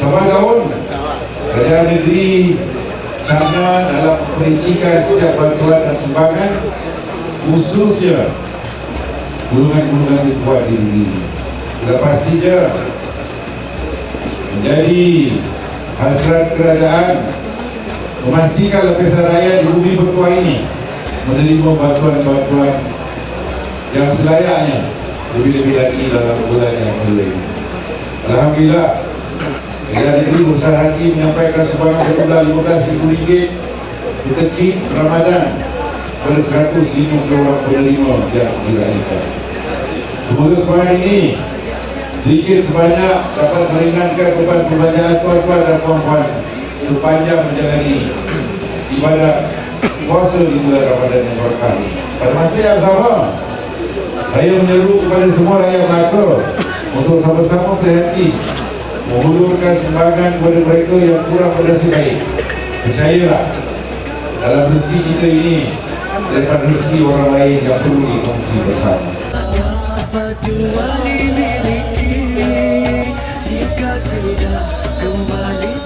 Lima tahun Kerajaan negeri China dalam perincikan setiap bantuan dan sumbangan khususnya golongan-golongan yang kuat di negeri. Sudah pastinya menjadi hasrat kerajaan memastikan lapisan rakyat di bumi bertuah ini menerima bantuan-bantuan yang selayaknya lebih-lebih lagi dalam bulan yang kedua ini. Alhamdulillah Kerajaan negeri berusaha hati menyampaikan sumbangan berjumlah RM15,000 setiap Ramadan pada 150 orang penerima yang diraihkan. Semoga sumbangan ini sedikit sebanyak dapat meringankan beban pembacaan tuan-tuan dan puan-puan sepanjang menjalani ibadat puasa di bulan Ramadan yang berkah. Pada masa yang sama, saya menyeru kepada semua rakyat Melaka untuk sama-sama berhati mengulurkan sumbangan kepada mereka yang kurang berdasar baik. Percayalah dalam rezeki kita ini daripada rezeki orang lain yang perlu dikongsi bersama. Jika tidak kembali